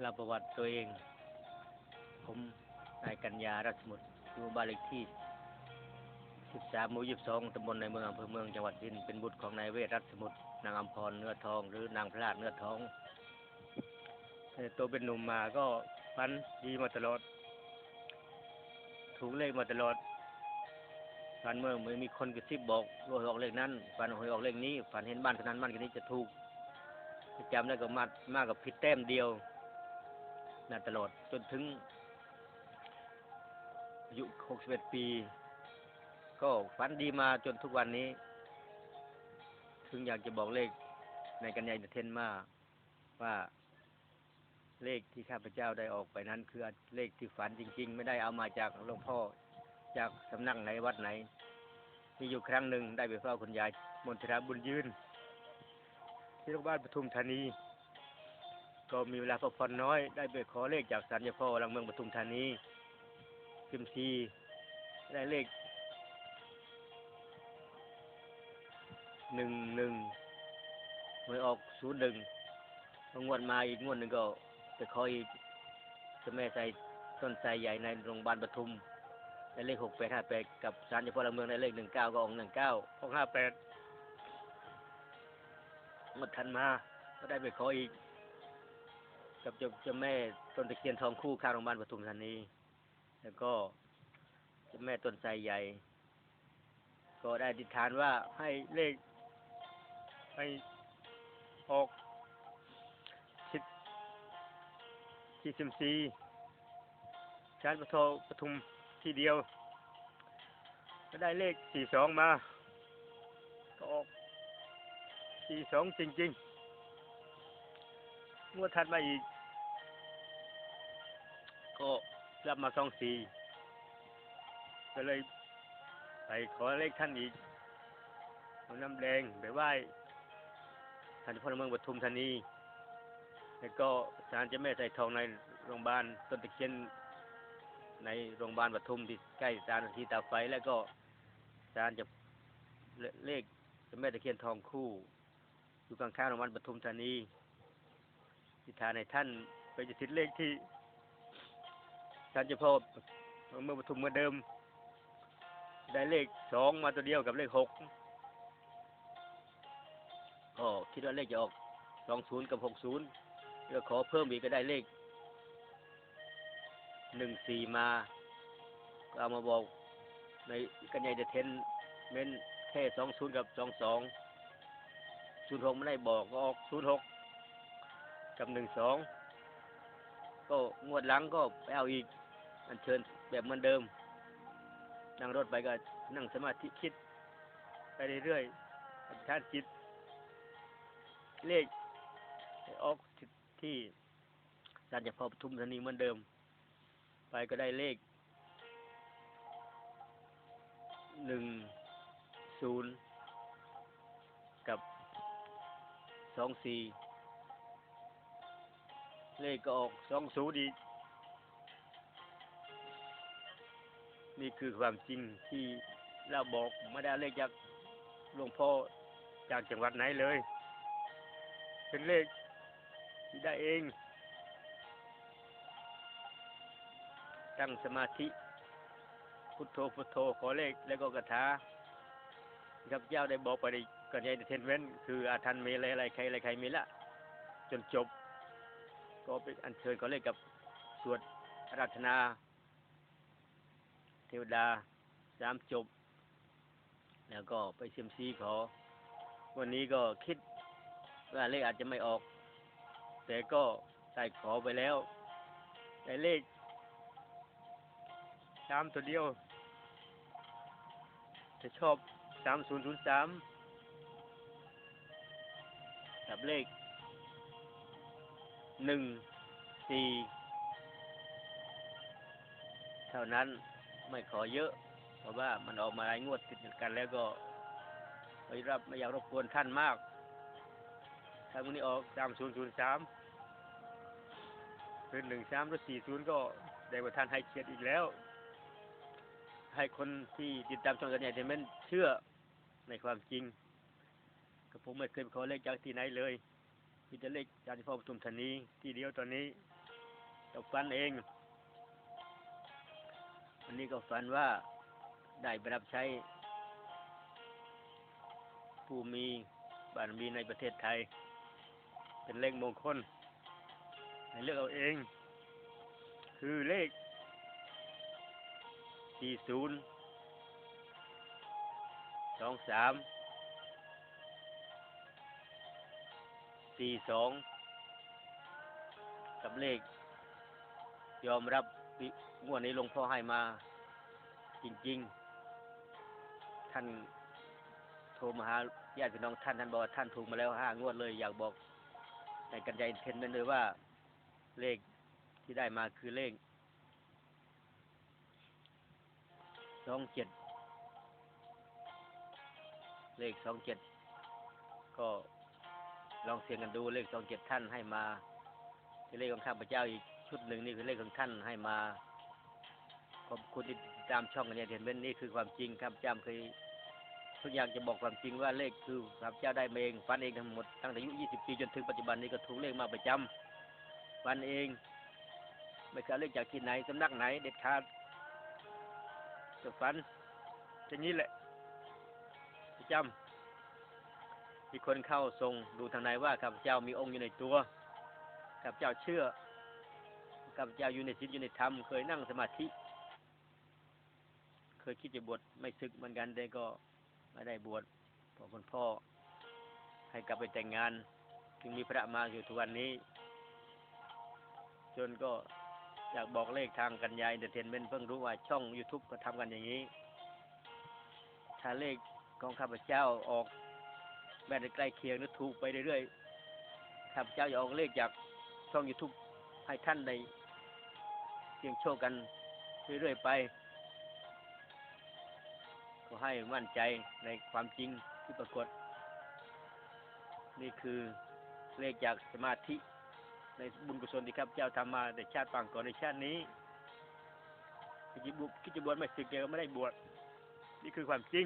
เล่าประวัติตัวเอง ผมนายกัญญารัชมุตอยู่บ้านเลขที่ 13หมู่22ตำบลในเมืองอำเภอเมืองจังหวัดพินเป็นบุตรของนายเวทรัชมุตนางอำพรเนื้อทอง หรือนางพลาดเนื้อทองเอ่อโตเป็นหนุ่มมาก็ฟันดีมาตลอด ถูกเลขมาตลอดฝันเมื่อเมื่อมีคนกระซิบบอกว่าหวยออกเลขนั้นฝันหวยออกเลขนี้ฝันเห็นบ้านคนนั้นบ้านคนนี้จะถูกจำได้ก็มากมากกับผิดแต้มเดียว นั่นตลอดจนถึงอายุ61ปี ก็ฝันดีมาจนทุกวันนี้ ถึงอยากจะบอกเลขในกันยายนเทนมาว่าเลขที่ข้าพเจ้าได้ออกไปนั้น คือเลขที่ฝันจริง ๆ ไม่ได้เอามาจากหลวงพ่อจากสำนักไหนวัดไหน มีอยู่ครั้งหนึ่งได้ไปเฝ้าคุณยายมนทราบุญยืน ที่โรงพยาบาลปทุมธานี ก็มีเวลาพักผ่อนน้อย ได้ไปขอเลขจากศาลเจ้าพ่อหลังเมืองปทุมธานีซิมซีได้เลขหนึ่งหนึ่งหวยออกศูนย์หนึ่งงวดมาอีกงวดหนึ่งก็ไปขออีกจ้าแม่ใส่ต้นไทรใหญ่ในโรงพยาบาลปทุมได้เลขหกแปดห้าแปดกับศาลเจ้าพ่อหลังเมืองได้เลขหนึ่งเก้าก็ออกหนึ่งเก้าออกห้าแปดงวดทันมาก็ได้ไปขออีก กับเจ้าเจ้าแม่ต้นตะเคียนทองคู่ข้างโรงพยาบาลปทุมธานี แล้วก็เจ้าแม่ต้นไทรใหญ่ ก็ได้อธิษฐานว่าให้เลขให้ออกชิดที่ซิมซีชานปทปทุมที่เดียว ก็ได้เลขสี่สองมา ก็ออกสี่สองจริงๆงวดถัดมาอีก ก็รับมาสองสี่ก็เลยไปขอเลขท่านอีกเอาน้ำแดงไปไหว้ท่านพลเมืองปทุมธานี แล้วก็ศาลเจ้าแม่ใส่ทองในโรงพยาบาลต้นตะเคียนในโรงพยาบาลปทุมที่ใกล้ศาลทีตาไฟแล้วก็ศาลจะเลขเจ้าแม่ตะเคียนทองคู่ อยู่ข้างๆโรงพยาบาลปทุมธานีที่ทานในท่านไปจะติดเลขที่ ศาลเจ้าพ่อเมื่อปทุมเมือเดิม ได้เลขสองมาตัวเดียวกับเลขหกก็คิดว่าเลขจะออกสองศูนย์กับหกศูนย์แล้วขอเพิ่มอีกก็ได้เลขหนึ่งสี่มาก็เอามาบอกในกันยายเดเทนเม้นแค่สองศูนย์กับสองสองศูนย์หกไม่ได้บอกก็ออกศูนย์หกกับหนึ่งสองก็งวดหลังก็ไปเอาอีก อันเชิญแบบเหมือนเดิม นั่งรถไปก็นั่งสมาธิคิด ไปเรื่อยๆอธิษฐานจิต เลขออกที่ศาลเจ้าพ่อปทุมธานีเหมือนเดิม ไปก็ได้เลขหนึ่งศูนย์กับสองสี่เลขก็ออกสองศูนย์อีก นี่คือความจริงที่เราบอกไม่ได้เลขจากหลวงพ่อจากจังหวัดไหนเลย เป็นเลขที่ได้เอง ตั้งสมาธิ พุทโธพุทโธขอเลขแล้วก็กระถาครับเจ้าได้บอกไปในก่อนใหญ่เทนเว้นคืออาทันมีอะไรอะไรใครอะไรใครมีละ จนจบ ก็เป็นอัญเชิญขอเลขกับสวดอาราธนา เทวดาสามจบ แล้วก็ไปเซียมซีขอ วันนี้ก็คิดว่าเลขอาจจะไม่ออก แต่ก็ได้ขอไปแล้วได้เลขสามตัวเดียว จะชอบสามศูนย์ศูนย์สามกับเลขหนึ่งสี่เท่านั้น ไม่ขอเยอะ เพราะว่ามันออกมาหลายงวดติดกันแล้วก็ ไม่รับไม่อยากรบกวนท่านมาก ถ้าวันนี้ออกสามศูนย์ศูนย์สามหรือหนึ่งสามหรือสี่ศูนย์ก็ได้ว่าท่านให้เกียรติอีกแล้ว ให้คนที่ติดตามช่องกันใหญ่เดเนเชื่อในความจริงก็ผมไม่เคยไปขอเลขจากที่ไหนเลยมีแต่เลขจากที่พ่อปทุมธานีที่เดียวตอนนี้ก็ฝันเอง วันนี้ก็ฝันว่าได้ไปรับใช้ ผู้มีบารมีในประเทศไทย เป็นเลขมงคลให้เลือกเอาเอง คือเลข 40 23 42 กับเลขยอมรับ งวดนี้หลวงพ่อให้มาจริง ๆ ท่านโทรมาหาญาติพี่น้องท่านท่านบอกว่าท่านถูกมาแล้วห้างวดเลยอยากบอกในกันใจเทนเมนเลยว่าเลขที่ได้มาคือเลขสองเจ็ดเลขสองเจ็ดก็ลองเสียงกันดูเลขสองเจ็ดท่านให้มาคือเลขของข้าพเจ้าอีกชุดหนึ่งนี่คือเลขของท่านให้มา ขอบคุณที่ติดตามช่องกันเนี่ยเห็นเป็นนี่คือความจริงข้าพเจ้าเคยทุกอย่างจะบอกความจริงว่าเลขคือข้าพเจ้าได้มาเองฟันเองทั้งหมดตั้งแต่อายุ 20 ปีจนถึงปัจจุบันนี้ก็ถูกเลขมาประจำฟันเองไม่เคยเลขจากที่ไหนสำนักไหน เด็ดขาดจะฟันอย่นี้แหละประจำมีคนเข้าทรงดูทางในว่าข้าพเจ้ามีองค์อยู่ในตัวข้าพเจ้าเชื่อข้าพเจ้าอยู่ในศีลอยู่ในธรรมเคยนั่งสมาธิ ยคิดจะบวชไม่ศึกเหมือนกันแต่ก็ไม่ได้บวชเพราะคุณพ่อให้กลับไปแต่งงานจึงมีพระมาอยู่ทุกวันนี้ จนก็อยากบอกเลขทางกันยายเดเทนเมนเพิ่งรู้ว่าช่อง YouTube ก็ทำกันอย่างนี้ ถ้าเลขของข้าพเจ้าออกแม้แต่ใกล้เคียงหรือถูกไปเรื่อยๆข้าพเจ้าจะออกเลขจากช่อง YouTube ให้ท่านได้เสี่ยงโชคกันเรื่อยๆไป ก็ให้มั่นใจในความจริงที่ปรากฏ นี่คือเลขจากสมาธิในบุญกุศลที่ครับเจ้าทำมาในชาติปางก่อนในชาตินี้คิดจะบวชคิจะบวชไม่สึกเดียวก็ไม่ได้บวชนี่คือความจริง